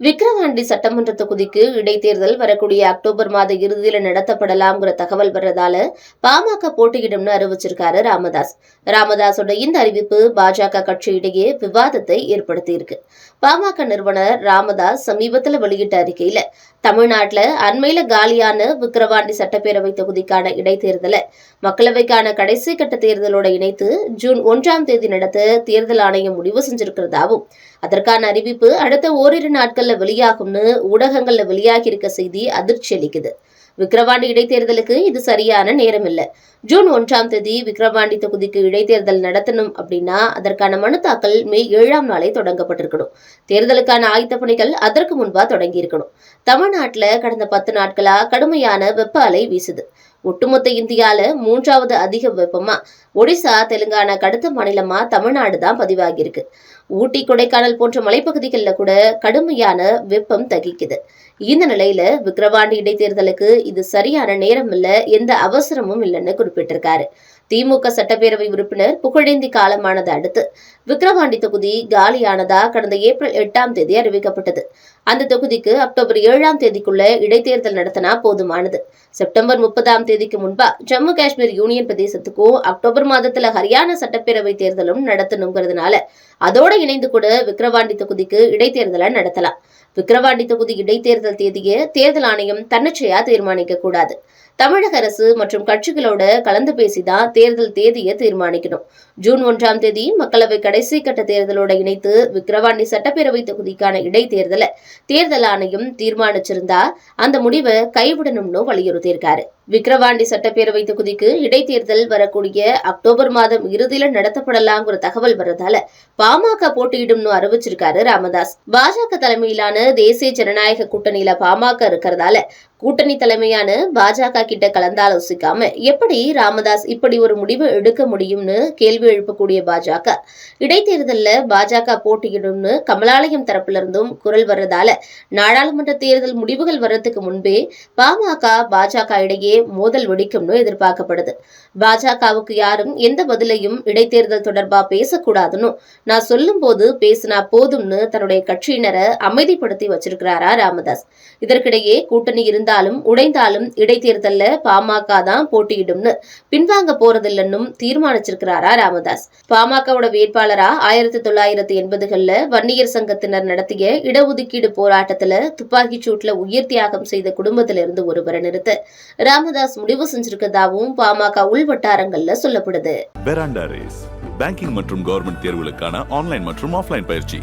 விக்கிரவாண்டி சட்டமன்ற தொகுதிக்கு இடைத்தேர்தல் வரக்கூடிய அக்டோபர் மாத இறுதியில நடத்தப்படலாம்ங்கிற தகவல் வர்றதால பாமக போட்டியிடும்னு அறிவிச்சிருக்காரு ராமதாஸ். ராமதாஸோட இந்த அறிவிப்பு பாஜக கட்சியிடையே விவாதத்தை ஏற்படுத்தியிருக்கு. பாமக நிறுவனர் ராமதாஸ் சமீபத்துல வெளியிட்ட அறிக்கையில தமிழ்நாட்டில் அண்மையில காலியான விக்கிரவாண்டி சட்டப்பேரவை தொகுதிக்கான இடைத்தேர்தலை மக்களவைக்கான கடைசி கட்ட தேர்தலோட இணைத்து ஜூன் ஒன்றாம் தேதி நடத்த தேர்தல் ஆணையம் முடிவு செஞ்சிருக்கிறதாவும் அதற்கான அறிவிப்பு அடுத்த ஓரிரு நாட்கள்ல வெளியாகும்னு ஊடகங்கள்ல வெளியாகி இருக்க செய்தி அதிர்ச்சி அளிக்குது. விக்கிரவாண்டி இடைத்தேர்தலுக்கு இது சரியான நேரம் இல்ல ஜூன் ஒன்றாம் தேதி விக்கிரவாண்டி தொகுதிக்கு இடைத்தேர்தல் நடத்தணும் அப்படின்னா அதற்கான மனு தாக்கல் மே ஏழாம் நாளே தொடங்கப்பட்டிருக்கணும். தேர்தலுக்கான ஆயத்த பணிகள் அதற்கு முன்பா தொடங்கி இருக்கணும். தமிழ்நாட்டுல கடந்த பத்து நாட்களா கடுமையான வெப்ப அலை வீசுது. ஒட்டுமொத்த இந்தியால மூன்றாவது அதிக வெப்பமா ஒடிசா தெலுங்கானா கடுத்த மாநிலமா தமிழ்நாடு தான் பதிவாகியிருக்கு ஊட்டி கொடைக்கானல் போன்ற மலைப்பகுதிகளில் கூட கடுமையான வெப்பம் தகிக்குது. இந்த நிலையில விக்கிரவாண்டி இடைத்தேர்தலுக்கு இது சரியான நேரம் இல்ல எந்த அவசரமும் இல்லைன்னு குறிப்பிட்டிருக்காரு. திமுக சட்டப்பேரவை உறுப்பினர் புகழேந்தி காலமானதை அடுத்து. விக்கிரவாண்டி தொகுதி காலியானதா கடந்த ஏப்ரல் எட்டாம் தேதி அறிவிக்கப்பட்டது. அந்த தொகுதிக்கு அக்டோபர் ஏழாம் தேதிக்குள்ள இடைத்தேர்தல் நடத்தினா போதுமானது. செப்டம்பர் முப்பதாம் தேதிக்கு முன்பா ஜம்மு காஷ்மீர் யூனியன் பிரதேசத்துக்கும் அக்டோபர் மாதத்துல ஹரியானா சட்டப்பேரவை தேர்தலும் நடத்தணுங்கிறதுனால அதோட இணைந்து கூட விக்கிரவாண்டி தொகுதிக்கு இடைத்தேர்தலை நடத்தலாம். விக்கிரவாண்டி தொகுதி இடைத்தேர்தல் தேதியை தேர்தல் ஆணையம் தன்னிச்சையா தீர்மானிக்க கூடாது. தமிழக அரசு மற்றும் கட்சிகளோட கலந்து பேசிதான் தேர்தல் தேதியை தீர்மானிக்கணும். ஜூன் ஒன்றாம் தேதி மக்களவை கடைசி கட்ட தேர்தலோட இணைத்து விக்கிரவாண்டி சட்டப்பேரவை தொகுதிக்கான இடைத்தேர்தலை தேர்தல் ஆணையம் தீர்மானிச்சிருந்தா அந்த முடிவை கைவிடணும்னு வலியுறுத்தியிருக்காரு. விக்கிரவாண்டி சட்டப்பேரவை தொகுதிக்கு இடைத்தேர்தல் வரக்கூடிய அக்டோபர் மாதம் இறுதியில நடத்தப்படலாங்கிற தகவல் வர்றதால பாமக போட்டியிடும்னு அறிவிச்சிருக்காரு ராமதாஸ். பாஜக தலைமையிலான தேசிய ஜனநாயக கூட்டணியில பாமக இருக்கிறதால கூட்டணி தலைமையான பாஜக கிட்ட கலந்தாலோசிக்காம எப்படி ராமதாஸ் இப்படி ஒரு முடிவு எடுக்க முடியும்னு கேள்வி எழுப்பக்கூடிய பாஜக? இடைத்தேர்தல்ல பாஜக போட்டியிடும்னு கமலாலயம் தரப்புல இருந்தும் குரல் வர்றதால நாடாளுமன்ற தேர்தல் முடிவுகள் வர்றதுக்கு முன்பே பாமக பாஜக இடையே இடையே மோதல் வெடிக்கும்னு எதிர்பார்க்கப்படுது. பாஜகவுக்கு யாரும் எந்த பதிலையும் இடைத்தேர்தல் தொடர்பா பேசக்கூடாதுன்னு நான் சொல்லும் போது பேசினா போதும்னு தன்னுடைய கட்சியினரை அமைதிப்படுத்தி வச்சிருக்கிறாரா ராமதாஸ். இதற்கிடையே கூட்டணி இருந்தாலும் உடைந்தாலும் இடைத்தேர்தல்ல பாமக தான் போட்டியிடும்னு பின்வாங்க போறதில்லைன்னும் தீர்மானிச்சிருக்கிறாரா ராமதாஸ். பாமகவோட வேட்பாளரா ஆயிரத்தி தொள்ளாயிரத்தி எண்பதுகள்ல வன்னியர் சங்கத்தினர் நடத்திய இடஒதுக்கீடு போராட்டத்துல துப்பாக்கிச் சூட்ல உயிர் தியாகம் செய்த குடும்பத்திலிருந்து ஒருவரை நிறுத்த. ராமதாஸ் முடிவு செஞ்சிருக்கதாவும் பாமக உள் வட்டாரங்கள்ல சொல்லப்படுது. பேங்கிங் மற்றும் கவர்மெண்ட் தேர்வுகளுக்கான ஆன்லைன் மற்றும் ஆஃப்லைன் பயிற்சி.